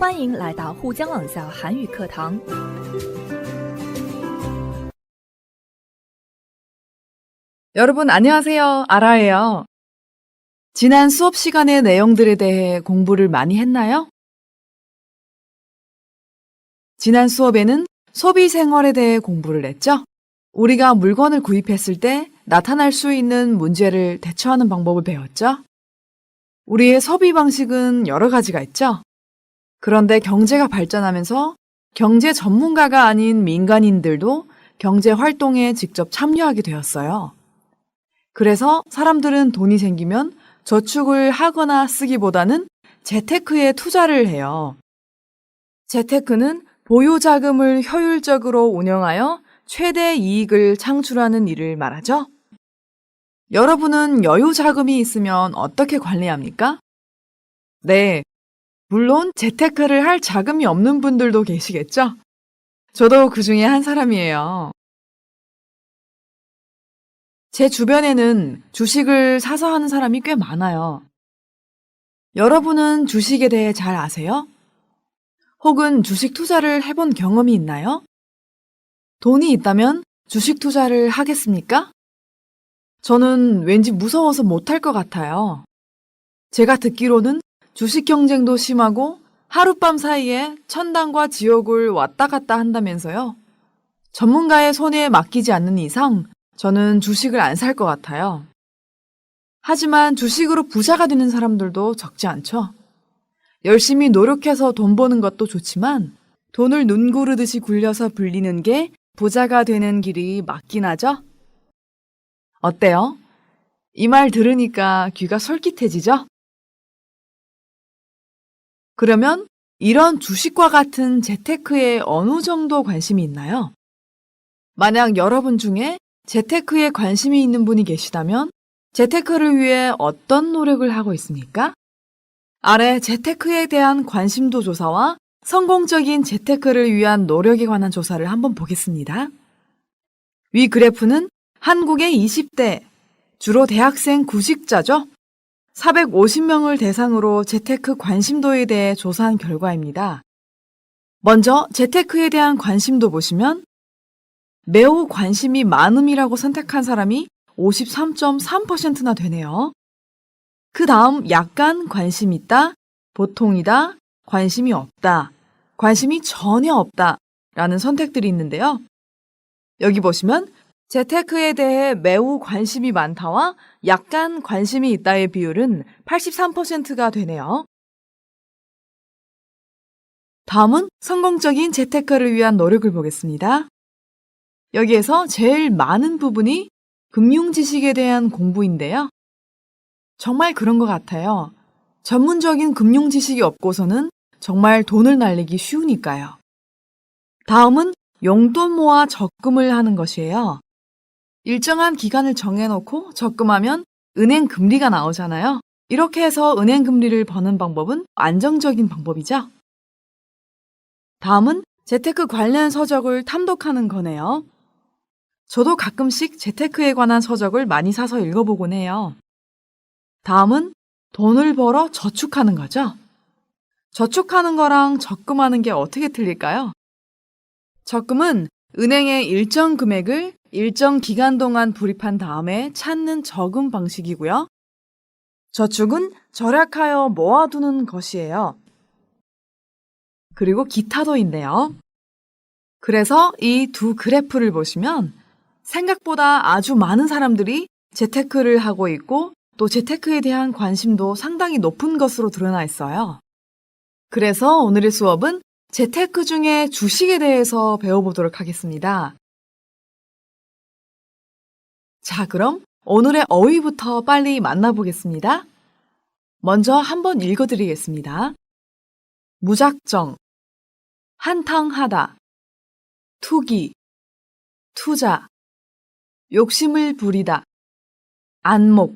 欢迎来到沪江朗校韩语课堂。 여러분 안녕하세요. 아라예요. 지난 수업 시간의 내용들에 대해 공부를 많이 했나요? 지난 수업에는 소비 생활에 대해 공부를 했죠? 우리가 물건을 구입했을 때 나타날 수 있는 문제를 대처하는 방법을 배웠죠? 우리의 소비 방식은 여러 가지가 있죠? 그런데 경제가 발전하면서 경제 전문가가 아닌 민간인들도 경제 활동에 직접 참여하게 되었어요. 그래서 사람들은 돈이 생기면 저축을 하거나 쓰기보다는 재테크에 투자를 해요. 재테크는 보유 자금을 효율적으로 운영하여 최대 이익을 창출하는 일을 말하죠. 여러분은 여유 자금이 있으면 어떻게 관리합니까? 네. 물론 재테크를 할 자금이 없는 분들도 계시겠죠? 저도 그 중에 한 사람이에요. 제 주변에는 주식을 사서 하는 사람이 꽤 많아요. 여러분은 주식에 대해 잘 아세요? 혹은 주식 투자를 해본 경험이 있나요? 돈이 있다면 주식 투자를 하겠습니까? 저는 왠지 무서워서 못할 것 같아요. 제가 듣기로는 주식 경쟁도 심하고 하룻밤 사이에 천당과 지옥을 왔다 갔다 한다면서요. 전문가의 손에 맡기지 않는 이상 저는 주식을 안 살 것 같아요. 하지만 주식으로 부자가 되는 사람들도 적지 않죠. 열심히 노력해서 돈 버는 것도 좋지만 돈을 눈 고르듯이 굴려서 불리는 게 부자가 되는 길이 맞긴 하죠? 어때요? 이 말 들으니까 귀가 솔깃해지죠? 그러면 이런 주식과 같은 재테크에 어느 정도 관심이 있나요? 만약 여러분 중에 재테크에 관심이 있는 분이 계시다면 재테크를 위해 어떤 노력을 하고 있습니까? 아래 재테크에 대한 관심도 조사와 성공적인 재테크를 위한 노력에 관한 조사를 한번 보겠습니다. 위 그래프는 한국의 20대, 주로 대학생 구직자죠. 450명을 대상으로 재테크 관심도에 대해 조사한 결과입니다. 먼저 재테크에 대한 관심도 보시면 매우 관심이 많음이라고 선택한 사람이 53.3%나 되네요. 그 다음 약간 관심 있다, 보통이다, 관심이 없다, 관심이 전혀 없다 라는 선택들이 있는데요. 여기 보시면 재테크에 대해 매우 관심이 많다와 약간 관심이 있다의 비율은 83%가 되네요. 다음은 성공적인 재테크를 위한 노력을 보겠습니다. 여기에서 제일 많은 부분이 금융 지식에 대한 공부인데요. 정말 그런 것 같아요. 전문적인 금융 지식이 없고서는 정말 돈을 날리기 쉬우니까요. 다음은 용돈 모아 적금을 하는 것이에요. 일정한 기간을 정해놓고 적금하면 은행 금리가 나오잖아요. 이렇게 해서 은행 금리를 버는 방법은 안정적인 방법이죠. 다음은 재테크 관련 서적을 탐독하는 거네요. 저도 가끔씩 재테크에 관한 서적을 많이 사서 읽어보곤 해요. 다음은 돈을 벌어 저축하는 거죠. 저축하는 거랑 적금하는 게 어떻게 틀릴까요? 적금은 은행에 일정 금액을 일정 기간 동안 불입한 다음에 찾는 저금 방식이고요. 저축은 절약하여 모아두는 것이에요. 그리고 기타도 있네요. 그래서 이 두 그래프를 보시면 생각보다 아주 많은 사람들이 재테크를 하고 있고 또 재테크에 대한 관심도 상당히 높은 것으로 드러나 있어요. 그래서 오늘의 수업은 재테크 중에 주식에 대해서 배워보도록 하겠습니다. 자, 그럼 오늘의 어휘부터 빨리 만나보겠습니다. 먼저 한번 읽어드리겠습니다. 무작정, 한탕하다, 투기, 투자, 욕심을 부리다, 안목.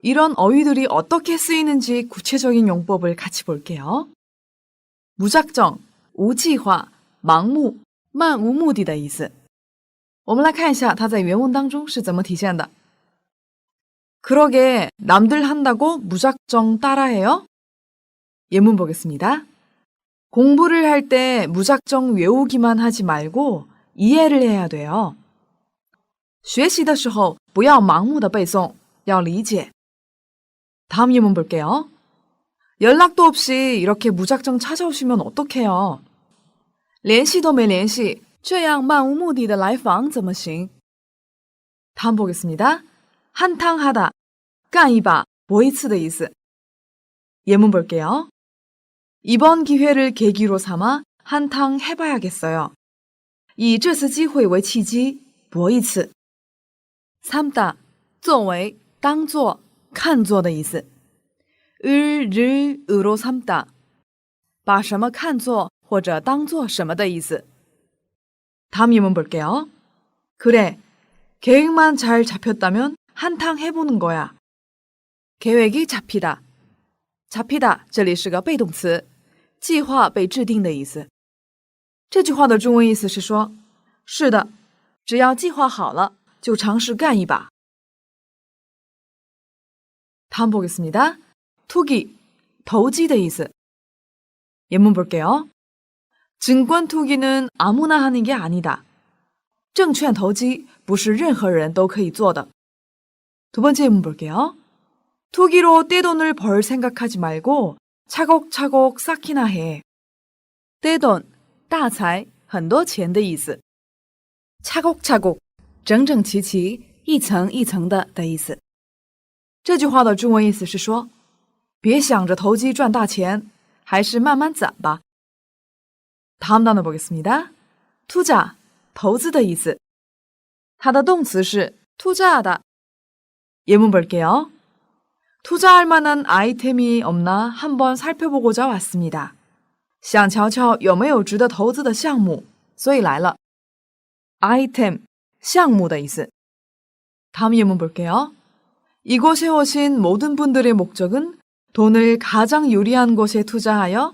이런 어휘들이 어떻게 쓰이는지 구체적인 용법을 같이 볼게요. 무작정, 우지화, 망무, 만우무디다이즈. 我们来看一下它在原文当中是怎么体现的。 그러게 남들 한다고 무작정 따라해요? 예문 보겠습니다. 공부를 할 때 무작정 외우기만 하지 말고 이해를 해야 돼요. 学习的时候不要盲目的背诵，要理解。 다음 예문 볼게요. 연락도 없이 이렇게 무작정 찾아오시면 어떡해요? 联系都没联系， 这样漫无目的的来访怎么行？ 다음 보겠습니다. 한탕하다, 干一把, 뭐一次的意思. 예문 볼게요. 이번 기회를 계기로 삼아 한탕 해봐야겠어요. 以这次机会为契机，搏一次。 삼다, 作为, 当做, 看作的意思。 을, 를, 으로 삼다. 把什么看作或者当做什么的意思。 다음 예문 볼게요. 그래, 계획만 잘 잡혔다면 한탕 해보는 거야. 계획이 잡히다. 잡히다 这里是个被动词，计划被制定的意思。这句话的中文意思是说，是的，只要计划好了，就尝试干一把。 다음 보겠습니다. 투기,投机的意思。 예문 볼게요. 증권 투기는 아무나 하는 게 아니다. 证券投机不是任何人都可以做的。 두 번째 예문 볼게요. 투기로 떼돈을 벌 생각하지 말고 차곡차곡 쌓기나 해. 떼돈, 大财,很多钱的意思。 차곡차곡, 整整齐齐,一层一层的的意思。这句话的中文意思是说，别想着投机赚大钱，还是慢慢攒吧。 다음 단어 보겠습니다. 투자, 投资的意思。它的动词是 투자하다. 예문 볼게요. 투자할 만한 아이템이 없나 한번 살펴보고자 왔습니다. 想瞧瞧有没有值得投资的项目，所以来了。item 项目的意思。 다음 예문 볼게요. 이곳에 오신 모든 분들의 목적은 돈을 가장 유리한 곳에 투자하여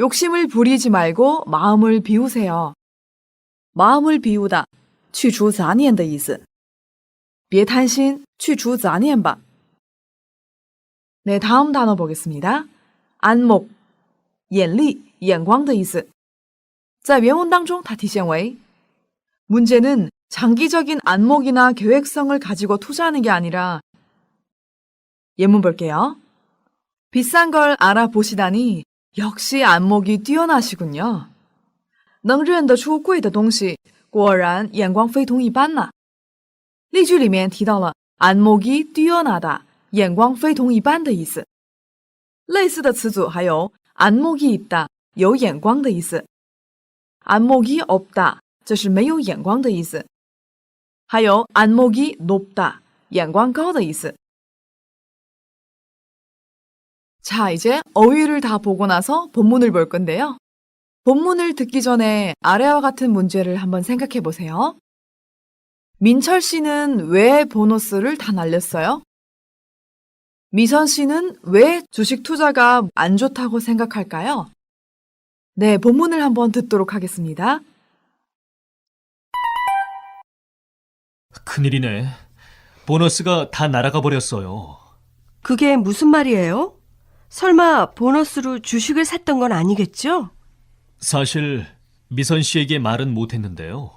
욕심을 부리지 말고 마음을 비우세요. 마음을 비우다, 去除杂念的意思。别贪心，去除杂念吧。 네, 다음 단어 보겠습니다. 안목, 眼力,眼光的意思。在原文当中，它体现为 문제는 장기적인 안목이나 계획성을 가지고 투자하는 게 아니라 예문 볼게요. 비싼 걸 알아보시다니 역시 안목이 뛰어나시군요. 能认得出贵的东西，果然眼光非同一般呐。例句里面提到了 안목이 뛰어나다，眼光非同一般的意思。类似的词组还有 안목이 있다，有眼光的意思。안목이 없다，这是没有眼光的意思。还有 안목이 높다，眼光高的意思。 자, 이제 어휘를 다 보고 나서 본문을 볼 건데요. 본문을 듣기 전에 아래와 같은 문제를 한번 생각해 보세요. 민철 씨는 왜 보너스를 다 날렸어요? 미선 씨는 왜 주식 투자가 안 좋다고 생각할까요? 네, 본문을 한번 듣도록 하겠습니다. 큰일이네. 보너스가 다 날아가 버렸어요. 그게 무슨 말이에요? 설마 보너스로 주식을 샀던 건 아니겠죠? 사실 미선 씨에게 말은 못했는데요.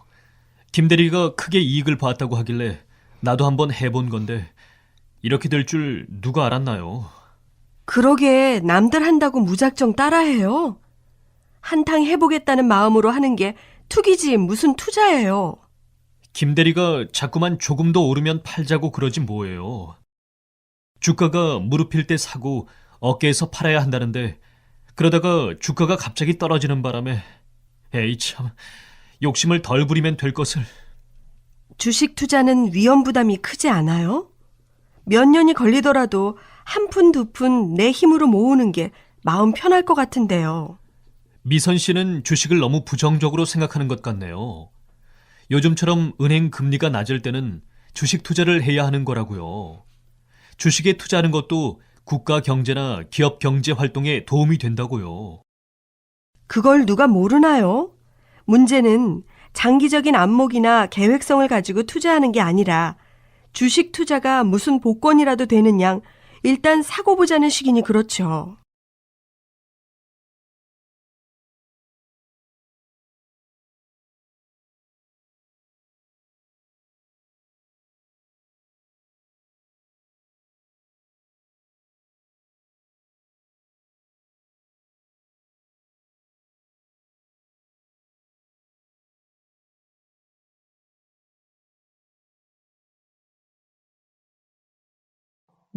김 대리가 크게 이익을 봤다고 하길래 나도 한번 해본 건데 이렇게 될 줄 누가 알았나요? 그러게 남들 한다고 무작정 따라해요. 한탕 해보겠다는 마음으로 하는 게 투기지 무슨 투자예요. 김 대리가 자꾸만 조금 더 오르면 팔자고 그러지 뭐예요. 주가가 무릎일 때 사고 어깨에서 팔아야 한다는데 그러다가 주가가 갑자기 떨어지는 바람에 에이 참 욕심을 덜 부리면 될 것을 주식 투자는 위험 부담이 크지 않아요? 몇 년이 걸리더라도 한 푼 두 푼 내 힘으로 모으는 게 마음 편할 것 같은데요. 미선 씨는 주식을 너무 부정적으로 생각하는 것 같네요. 요즘처럼 은행 금리가 낮을 때는 주식 투자를 해야 하는 거라고요. 주식에 투자하는 것도 국가 경제나 기업 경제 활동에 도움이 된다고요. 그걸 누가 모르나요? 문제는 장기적인 안목이나 계획성을 가지고 투자하는 게 아니라 주식 투자가 무슨 복권이라도 되는 양 일단 사고 보자는 식이니 그렇죠.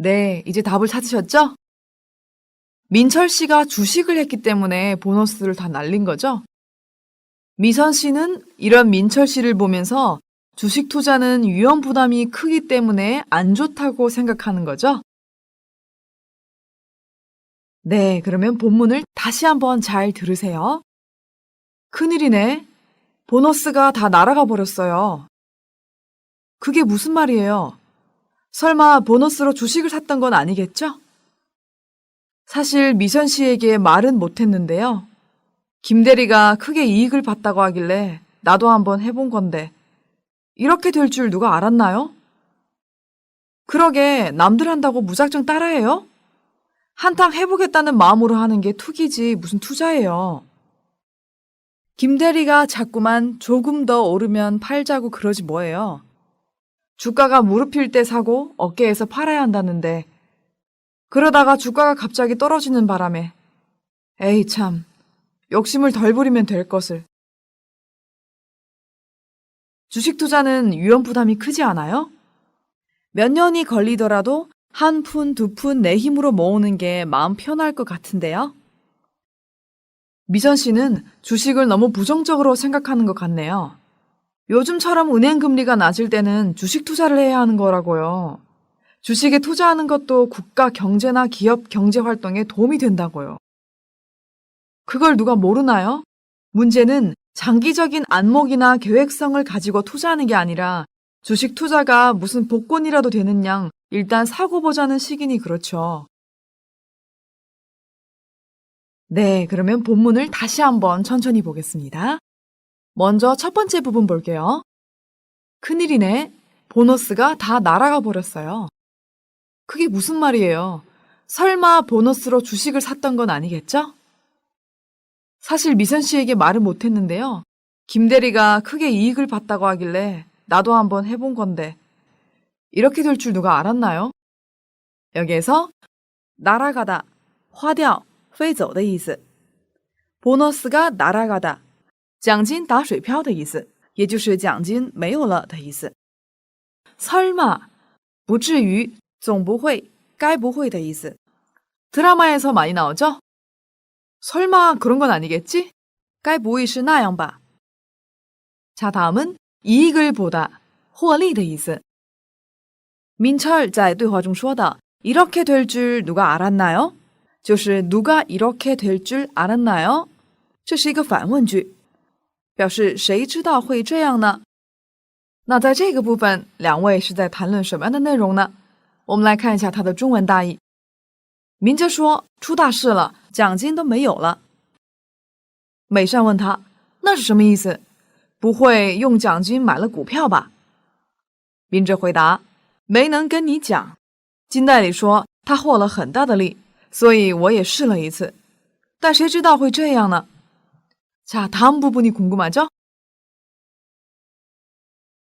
네, 이제 답을 찾으셨죠? 민철 씨가 주식을 했기 때문에 보너스를 다 날린 거죠? 미선 씨는 이런 민철 씨를 보면서 주식 투자는 위험 부담이 크기 때문에 안 좋다고 생각하는 거죠? 네, 그러면 본문을 다시 한번 잘 들으세요. 큰일이네. 보너스가 다 날아가 버렸어요. 그게 무슨 말이에요? 설마 보너스로 주식을 샀던 건 아니겠죠? 사실 미선 씨에게 말은 못했는데요. 김 대리가 크게 이익을 봤다고 하길래 나도 한번 해본 건데 이렇게 될 줄 누가 알았나요? 그러게 남들 한다고 무작정 따라해요? 한탕 해보겠다는 마음으로 하는 게 투기지 무슨 투자예요. 김 대리가 자꾸만 조금 더 오르면 팔자고 그러지 뭐예요. 주가가 무릎일 때 사고 어깨에서 팔아야 한다는데 그러다가 주가가 갑자기 떨어지는 바람에 에이 참 욕심을 덜 부리면 될 것을 주식 투자는 위험 부담이 크지 않아요? 몇 년이 걸리더라도 한 푼, 두 푼 내 힘으로 모으는 게 마음 편할 것 같은데요? 미선 씨는 주식을 너무 부정적으로 생각하는 것 같네요. 요즘처럼 은행 금리가 낮을 때는 주식 투자를 해야 하는 거라고요. 주식에 투자하는 것도 국가 경제나 기업 경제 활동에 도움이 된다고요. 그걸 누가 모르나요? 문제는 장기적인 안목이나 계획성을 가지고 투자하는 게 아니라 주식 투자가 무슨 복권이라도 되는 양 일단 사고 보자는 시기니 그렇죠. 네, 그러면 본문을 다시 한번 천천히 보겠습니다. 먼저 첫 번째 부분 볼게요. 큰일이네. 보너스가 다 날아가 버렸어요. 그게 무슨 말이에요? 설마 보너스로 주식을 샀던 건 아니겠죠? 사실 미선 씨에게 말을 못했는데요. 김 대리가 크게 이익을 봤다고 하길래 나도 한번 해본 건데 이렇게 될 줄 누가 알았나요? 여기에서 날아가다, 화려, 페이저, 네이즈 보너스가 날아가다, 奖金打水漂的意思，也就是奖金没有了的意思。설마, 不至于, 总不会,该不会的意思。 드라마에서 많이 나오죠? 설마 그런 건 아니겠지? 该不会是那样吧? 자, 다음은 이익을 보다, 获利的意思。 민철 在对话中说的 이렇게 될 줄 누가 알았나요? 就是 누가 이렇게 될 줄 알았나요? 这是一个反问句。 表示谁知道会这样呢？那在这个部分，两位是在谈论什么样的内容呢？我们来看一下它的中文大意。明哲说出大事了，奖金都没有了。美善问他那是什么意思？不会用奖金买了股票吧？明哲回答没能跟你讲。金代理说他获了很大的利，所以我也试了一次，但谁知道会这样呢？ 자, 다음 부분이 궁금하죠?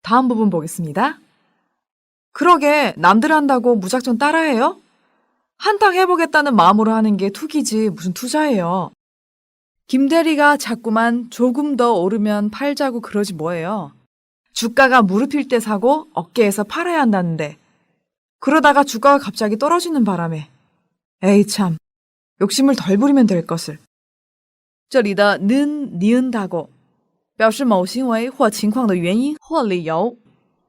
다음 부분 보겠습니다. 그러게, 남들 한다고 무작정 따라해요? 한탕 해보겠다는 마음으로 하는 게 투기지 무슨 투자예요. 김 대리가 자꾸만 조금 더 오르면 팔자고 그러지 뭐예요. 주가가 무릎일 때 사고 어깨에서 팔아야 한다는데 그러다가 주가가 갑자기 떨어지는 바람에 에이 참 욕심을 덜 부리면 될 것을. 这里的는 니은다고 表示某行为或情况的原因或理由。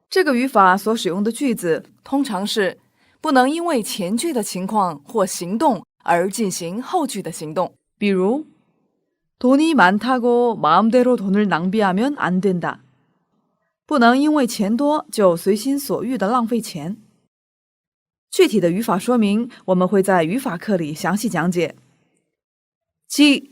这个语法所使用的句子通常是不能因为前句的情况或行动而进行后句的行动。比如，돈이많다고마음대로돈을낭비하면안된다。不能因为钱多就随心所欲的浪费钱。具体的语法说明我们会在语法课里详细讲解。七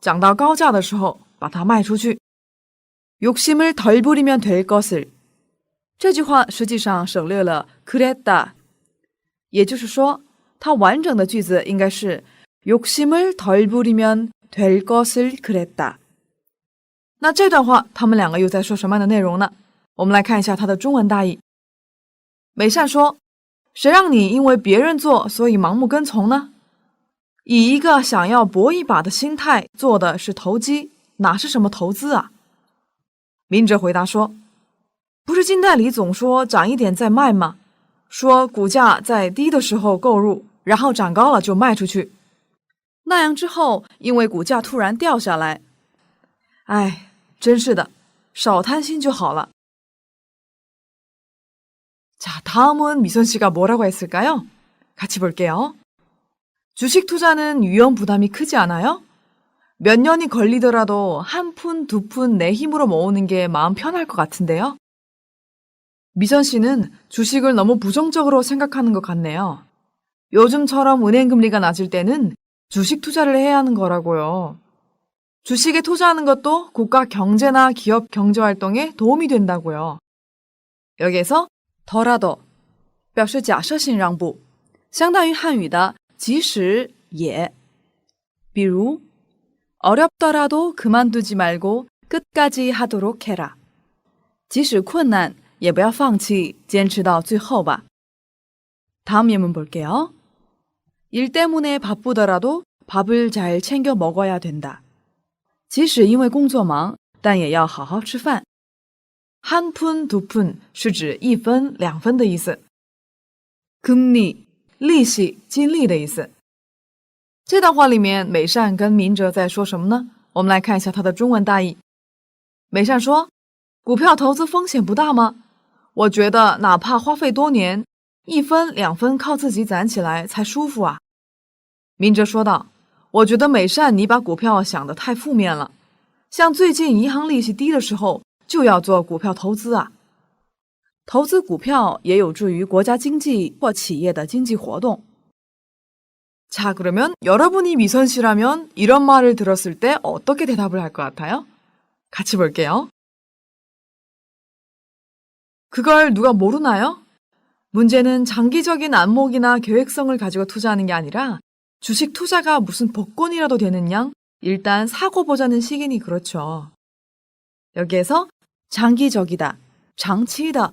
涨到高价的时候把它卖出去。욕심을 덜 부리면 될 것을 这句话实际上省略了 그랬다，也就是说，它完整的句子应该是욕심을 덜 부리면 될 것을 그랬다。那这段话他们两个又在说什么样的内容呢？我们来看一下它的中文大意。美善说：“谁让你因为别人做，所以盲目跟从呢？ ？”以一个想要搏一把的心态做的是投机，哪是什么投资啊？”明哲回答说。不是金代理总说涨一点再卖吗？说股价在低的时候购入，然后涨高了就卖出去。那样之后，因为股价突然掉下来，哎，真是的，少贪心就好了。 자, 다음은 미선 씨가 뭐라고 했을까요? 같이 볼게요. 주식 투자는 위험 부담이 크지 않아요? 몇 년이 걸리더라도 한 푼, 두 푼 내 힘으로 모으는 게 마음 편할 것 같은데요? 미선 씨는 주식을 너무 부정적으로 생각하는 것 같네요. 요즘처럼 은행 금리가 낮을 때는 주식 투자를 해야 하는 거라고요. 주식에 투자하는 것도 국가 경제나 기업 경제 활동에 도움이 된다고요. 여기에서 더라도 表示假设性让步，相当于汉语的 即使也。比如 어렵더라도 그만두지 말고 끝까지 하도록 해라. 即使困难也不要放弃，坚持到最后吧。다음 예문 볼게요. 일 때문에 바쁘더라도 밥을 잘 챙겨 먹어야 된다. 即使因为工作忙，但也要好好吃饭。한 푼, 두 푼是指一分、两分的意思。금리 利息、金利的意思。这段话里面，美善跟明哲在说什么呢？我们来看一下它的中文大意。美善说：“股票投资风险不大吗？我觉得哪怕花费多年，一分两分靠自己攒起来才舒服啊。”明哲说道：“我觉得美善你把股票想得太负面了，像最近银行利息低的时候，就要做股票投资啊。投资股票也有助于国家经济或企业的经济活动。” 자, 그러면 여러분이 미선 씨라면 이런 말을 들었을 때 어떻게 대답을 할 것 같아요? 같이 볼게요. 그걸 누가 모르나요? 문제는 장기적인 안목이나 계획성을 가지고 투자하는 게 아니라 주식 투자가 무슨 복권이라도 되는 양 일단 사고 보자는 시기니 그렇죠. 여기에서 장기적이다, 장치이다,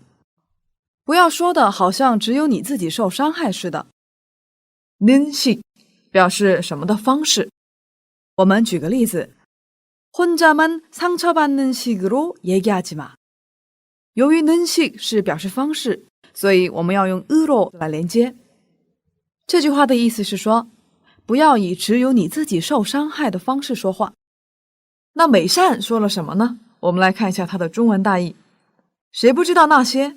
不要说的好像只有你自己受伤害似的。는식表示什么的方式？我们举个例子，혼자만상처받는식으로얘기하지 마。 由于는식是表示方式，所以我们要用으로来连接。这句话的意思是说， 不要以只有你自己受伤害的方式说话。那美善说了什么呢？我们来看一下它的中文大意。谁不知道那些？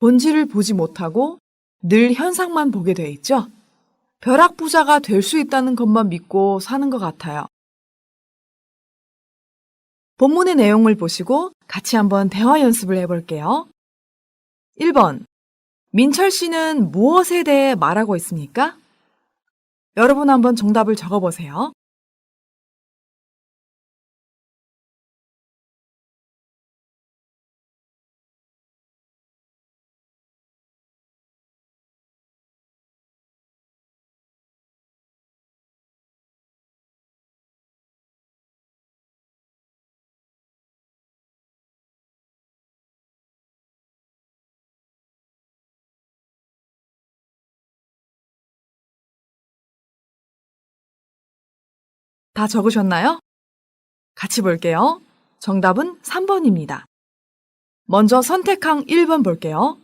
본질을 보지 못하고 늘 현상만 보게 돼 있죠? 벼락부자가 될 수 있다는 것만 믿고 사는 것 같아요. 본문의 내용을 보시고 같이 한번 대화 연습을 해볼게요. 1번. 민철 씨는 무엇에 대해 말하고 있습니까? 여러분 한번 정답을 적어보세요. 다 적으셨나요? 같이 볼게요. 정답은 3번입니다. 먼저 선택항 1번 볼게요.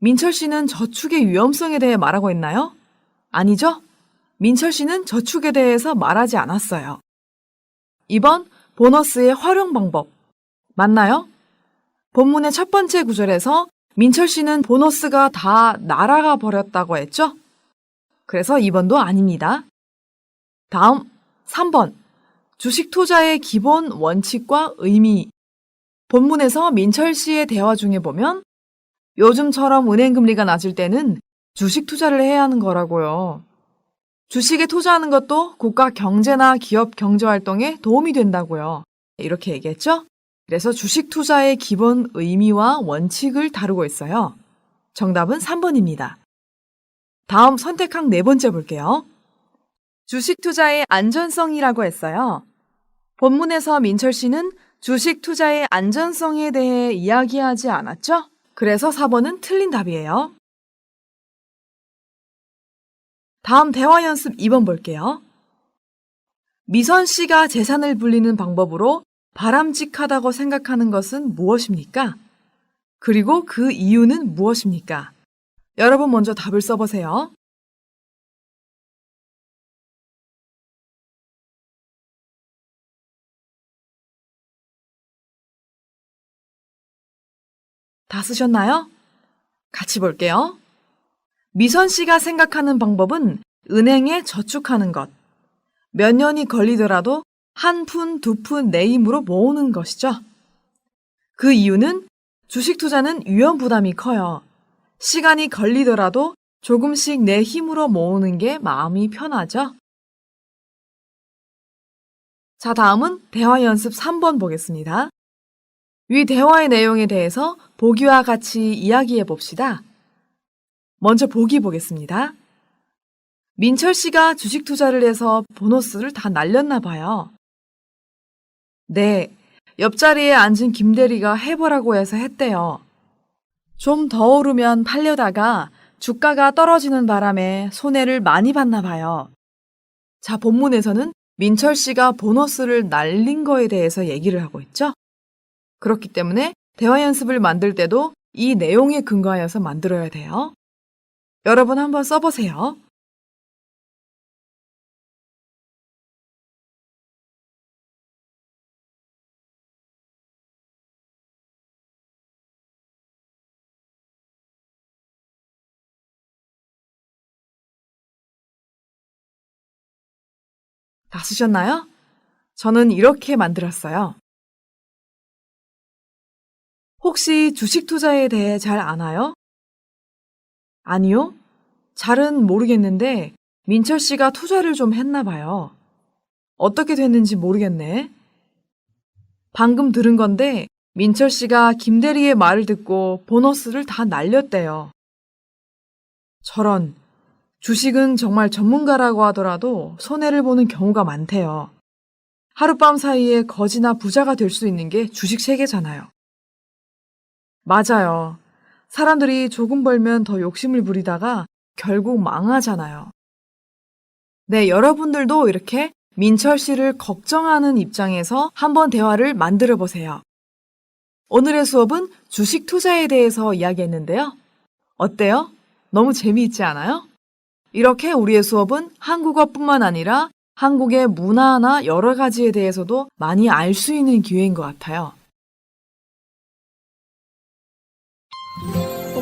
민철 씨는 저축의 위험성에 대해 말하고 있나요? 아니죠? 민철 씨는 저축에 대해서 말하지 않았어요. 2번 보너스의 활용 방법. 맞나요? 본문의 첫 번째 구절에서 민철 씨는 보너스가 다 날아가 버렸다고 했죠? 그래서 2번도 아닙니다. 다음 3번. 주식 투자의 기본 원칙과 의미. 본문에서 민철 씨의 대화 중에 보면 요즘처럼 은행 금리가 낮을 때는 주식 투자를 해야 하는 거라고요. 주식에 투자하는 것도 국가 경제나 기업 경제 활동에 도움이 된다고요. 이렇게 얘기했죠? 그래서 주식 투자의 기본 의미와 원칙을 다루고 있어요. 정답은 3번입니다. 다음 선택항 네 번째 볼게요. 주식 투자의 안전성이라고 했어요. 본문에서 민철 씨는 주식 투자의 안전성에 대해 이야기하지 않았죠? 그래서 4번은 틀린 답이에요. 다음 대화 연습 2번 볼게요. 미선 씨가 재산을 불리는 방법으로 바람직하다고 생각하는 것은 무엇입니까? 그리고 그 이유는 무엇입니까? 여러분 먼저 답을 써보세요. 다 쓰셨나요? 같이 볼게요. 미선 씨가 생각하는 방법은 은행에 저축하는 것. 몇 년이 걸리더라도 한 푼, 두 푼 내 힘으로 모으는 것이죠. 그 이유는 주식 투자는 위험 부담이 커요. 시간이 걸리더라도 조금씩 내 힘으로 모으는 게 마음이 편하죠. 자, 다음은 대화 연습 3번 보겠습니다. 위 대화의 내용에 대해서 보기와 같이 이야기해 봅시다. 먼저 보기 보겠습니다. 민철 씨가 주식 투자를 해서 보너스를 다 날렸나 봐요. 네, 옆자리에 앉은 김대리가 해보라고 해서 했대요. 좀 더 오르면 팔려다가 주가가 떨어지는 바람에 손해를 많이 봤나 봐요. 자, 본문에서는 민철 씨가 보너스를 날린 거에 대해서 얘기를 하고 있죠? 그렇기 때문에 대화 연습을 만들 때도 이 내용에 근거하여서 만들어야 돼요. 여러분 한번 써보세요. 다 쓰셨나요? 저는 이렇게 만들었어요. 혹시 주식 투자에 대해 잘 아나요? 아니요. 잘은 모르겠는데 민철 씨가 투자를 좀 했나 봐요. 어떻게 됐는지 모르겠네. 방금 들은 건데 민철 씨가 김 대리의 말을 듣고 보너스를 다 날렸대요. 저런 주식은 정말 전문가라고 하더라도 손해를 보는 경우가 많대요. 하룻밤 사이에 거지나 부자가 될 수 있는 게 주식 세계잖아요. 맞아요. 사람들이 조금 벌면 더 욕심을 부리다가 결국 망하잖아요. 네, 여러분들도 이렇게 민철 씨를 걱정하는 입장에서 한번 대화를 만들어 보세요. 오늘의 수업은 주식 투자에 대해서 이야기했는데요. 어때요? 너무 재미있지 않아요? 이렇게 우리의 수업은 한국어뿐만 아니라 한국의 문화나 여러 가지에 대해서도 많이 알 수 있는 기회인 것 같아요.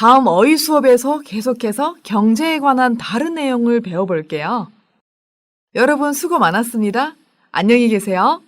다음 어휘 수업에서 계속해서 경제에 관한 다른 내용을 배워볼게요. 여러분 수고 많았습니다. 안녕히 계세요.